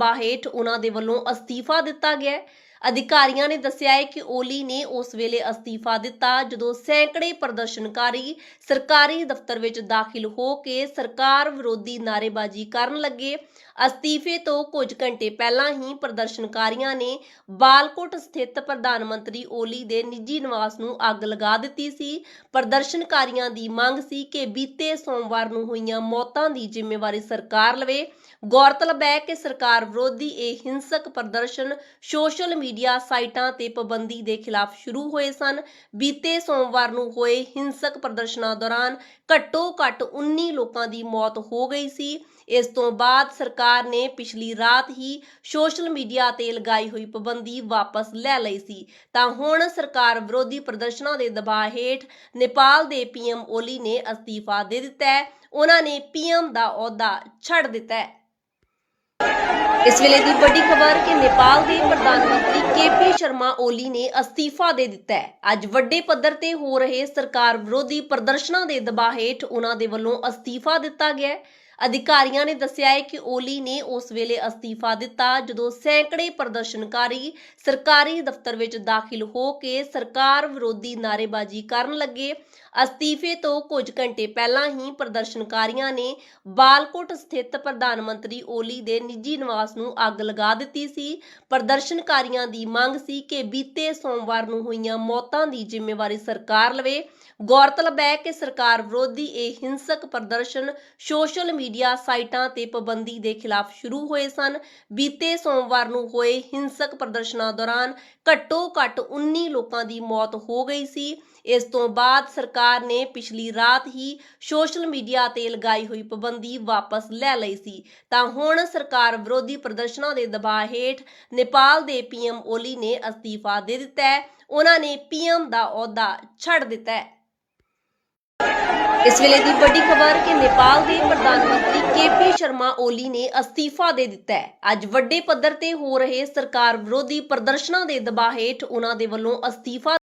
ਦਬਾਅ ਹੇਠ ਉਹਨਾਂ ਦੇ ਵੱਲੋਂ ਅਸਤੀਫਾ ਦਿੱਤਾ ਗਿਆ ਹੈ। ਅਧਿਕਾਰੀਆਂ ਨੇ ਦੱਸਿਆ ਹੈ ਕਿ ਓਲੀ ਨੇ ਉਸ ਵੇਲੇ ਅਸਤੀਫਾ ਦਿੱਤਾ ਜਦੋਂ ਸੈਂਕੜੇ ਪ੍ਰਦਰਸ਼ਨਕਾਰੀ ਸਰਕਾਰੀ ਦਫ਼ਤਰ ਵਿੱਚ ਦਾਖਲ ਹੋ ਕੇ ਸਰਕਾਰ ਵਿਰੋਧੀ ਨਾਅਰੇਬਾਜ਼ੀ ਕਰਨ ਲੱਗੇ। ਅਸਤੀਫੇ ਤੋਂ ਕੁਝ ਘੰਟੇ ਪਹਿਲਾਂ ਹੀ ਪ੍ਰਦਰਸ਼ਨਕਾਰੀਆਂ ਨੇ ਬਾਲਕੋਟ ਸਥਿਤ ਪ੍ਰਧਾਨ ਮੰਤਰੀ ਓਲੀ ਦੇ ਨਿੱਜੀ ਨਿਵਾਸ ਨੂੰ ਅੱਗ ਲਗਾ ਦਿੱਤੀ ਸੀ। ਪ੍ਰਦਰਸ਼ਨਕਾਰੀਆਂ ਦੀ ਮੰਗ ਸੀ ਕਿ ਬੀਤੇ ਸੋਮਵਾਰ ਨੂੰ ਹੋਈਆਂ ਮੌਤਾਂ ਦੀ ਜ਼ਿੰਮੇਵਾਰੀ ਸਰਕਾਰ ਲਵੇ। ਗੌਰਤਲਬ ਹੈ ਕਿ ਸਰਕਾਰ ਵਿਰੋਧੀ ਇਹ ਹਿੰਸਕ ਪ੍ਰਦਰਸ਼ਨ ਸੋਸ਼ਲ ਮੀਡੀਆ ਸਾਈਟਾਂ ਤੇ ਪਾਬੰਦੀ ਦੇ ਖਿਲਾਫ ਸ਼ੁਰੂ ਹੋਏ ਸਨ। ਬੀਤੇ ਸੋਮਵਾਰ ਨੂੰ ਹੋਏ ਹਿੰਸਕ ਪ੍ਰਦਰਸ਼ਨਾਂ ਦੌਰਾਨ ਘੱਟੋ ਘੱਟ 19 ਲੋਕਾਂ ਦੀ ਮੌਤ ਹੋ ਗਈ ਸੀ। ਇਸ ਤੋਂ ਬਾਅਦ ਸਰਕਾਰ ਨੇ ਪਿਛਲੀ ਰਾਤ ਹੀ ਸੋਸ਼ਲ ਮੀਡੀਆ ਤੇ ਲਗਾਈ ਹੋਈ ਪਾਬੰਦੀ ਵਾਪਸ ਲੈ ਲਈ ਸੀ। ਤਾਂ ਹੁਣ ਸਰਕਾਰ ਵਿਰੋਧੀ ਪ੍ਰਦਰਸ਼ਨਾਂ ਦੇ ਦਬਾਅ ਹੇਠ ਨੇਪਾਲ ਦੇ ਪੀਐਮ ਓਲੀ ਨੇ ਅਸਤੀਫਾ ਦੇ ਦਿੱਤਾ ਹੈ। ਉਹਨਾਂ ਨੇ ਪੀਐਮ ਦਾ ਅਹੁਦਾ ਛੱਡ ਦਿੱਤਾ ਹੈ। ਇਸ ਵੇਲੇ ਦੀ ਵੱਡੀ ਖਬਰ ਕਿ ਨੇਪਾਲ ਦੇ ਪ੍ਰਧਾਨ ਮੰਤਰੀ ਕੇਪੀ ਸ਼ਰਮਾ ਓਲੀ ਨੇ ਅਸਤੀਫਾ ਦੇ ਦਿੱਤਾ ਹੈ। ਅੱਜ ਵੱਡੇ ਪੱਧਰ ਤੇ ਹੋ ਰਹੇ ਸਰਕਾਰ ਵਿਰੋਧੀ ਪ੍ਰਦਰਸ਼ਨਾਂ ਦੇ ਦਬਾਅ ਹੇਠ ਉਹਨਾਂ ਦੇ ਵੱਲੋਂ ਅਸਤੀਫਾ ਦਿੱਤਾ ਗਿਆ ਹੈ। ਅਧਿਕਾਰੀਆਂ ਨੇ ਦੱਸਿਆ ਹੈ ਕਿ ਓਲੀ ਨੇ ਉਸ ਵੇਲੇ ਅਸਤੀਫਾ ਦਿੱਤਾ ਜਦੋਂ ਸੈਂਕੜੇ ਪ੍ਰਦਰਸ਼ਨਕਾਰੀ ਸਰਕਾਰੀ ਦਫ਼ਤਰ ਵਿੱਚ ਦਾਖਲ ਹੋ ਕੇ ਸਰਕਾਰ ਵਿਰੋਧੀ ਨਾਅਰੇਬਾਜ਼ੀ ਕਰਨ ਲੱਗੇ। ਅਸਤੀਫੇ ਤੋਂ ਕੁਝ ਘੰਟੇ ਪਹਿਲਾਂ ਹੀ ਪ੍ਰਦਰਸ਼ਨਕਾਰੀਆਂ ਨੇ ਬਾਲਕੋਟ ਸਥਿਤ ਪ੍ਰਧਾਨ ਮੰਤਰੀ ਓਲੀ ਦੇ ਨਿੱਜੀ ਨਿਵਾਸ ਨੂੰ ਅੱਗ ਲਗਾ ਦਿੱਤੀ ਸੀ। ਪ੍ਰਦਰਸ਼ਨਕਾਰੀਆਂ ਦੀ ਮੰਗ ਸੀ ਕਿ ਬੀਤੇ ਸੋਮਵਾਰ ਨੂੰ ਹੋਈਆਂ ਮੌਤਾਂ ਦੀ ਜ਼ਿੰਮੇਵਾਰੀ ਸਰਕਾਰ ਲਵੇ। ਗੌਰਤਲਬ ਹੈ ਕਿ ਸਰਕਾਰ ਵਿਰੋਧੀ ਇਹ ਹਿੰਸਕ ਪ੍ਰਦਰਸ਼ਨ ਸੋਸ਼ਲ ਮੀਡੀਆ ਸਾਈਟਾਂ ਤੇ ਪਾਬੰਦੀ ਦੇ ਖਿਲਾਫ ਸ਼ੁਰੂ ਹੋਏ ਸਨ। ਬੀਤੇ ਸੋਮਵਾਰ ਨੂੰ ਹੋਏ ਹਿੰਸਕ ਪ੍ਰਦਰਸ਼ਨਾਂ ਦੌਰਾਨ ਘੱਟੋ ਘੱਟ 19 ਲੋਕਾਂ ਦੀ ਮੌਤ ਹੋ ਗਈ ਸੀ। ਇਸ ਤੋਂ ਬਾਅਦ ਸਰਕਾਰ ਨੇ ਪਿਛਲੀ ਰਾਤ ਹੀ ਸੋਸ਼ਲ ਮੀਡੀਆ ਤੇ ਲਗਾਈ ਹੋਈ ਪਾਬੰਦੀ ਵਾਪਸ ਲੈ ਲਈ ਸੀ। ਤਾਂ ਹੁਣ ਸਰਕਾਰ ਵਿਰੋਧੀ ਪ੍ਰਦਰਸ਼ਨਾਂ ਦੇ ਦਬਾਅ ਹੇਠ ਨੇਪਾਲ ਦੇ ਪੀਐਮ ਓਲੀ ਨੇ ਅਸਤੀਫਾ ਦੇ ਦਿੱਤਾ ਹੈ। ਉਹਨਾਂ ਨੇ ਪੀਐਮ ਦਾ ਅਹੁਦਾ ਛੱਡ ਦਿੱਤਾ ਹੈ। ਇਸ ਵੇਲੇ ਦੀ ਵੱਡੀ ਖਬਰ ਕਿ ਨੇਪਾਲ ਦੇ ਪ੍ਰਧਾਨ ਮੰਤਰੀ ਕੇਪੀ ਸ਼ਰਮਾ ਓਲੀ ਨੇ ਅਸਤੀਫਾ ਦੇ ਦਿੱਤਾ ਹੈ। ਅੱਜ ਵੱਡੇ ਪੱਧਰ ਤੇ ਹੋ ਰਹੇ ਸਰਕਾਰ ਵਿਰੋਧੀ ਪ੍ਰਦਰਸ਼ਨਾਂ ਦੇ ਦਬਾਅ ਹੇਠ ਉਹਨਾਂ ਦੇ ਵੱਲੋਂ ਅਸਤੀਫਾ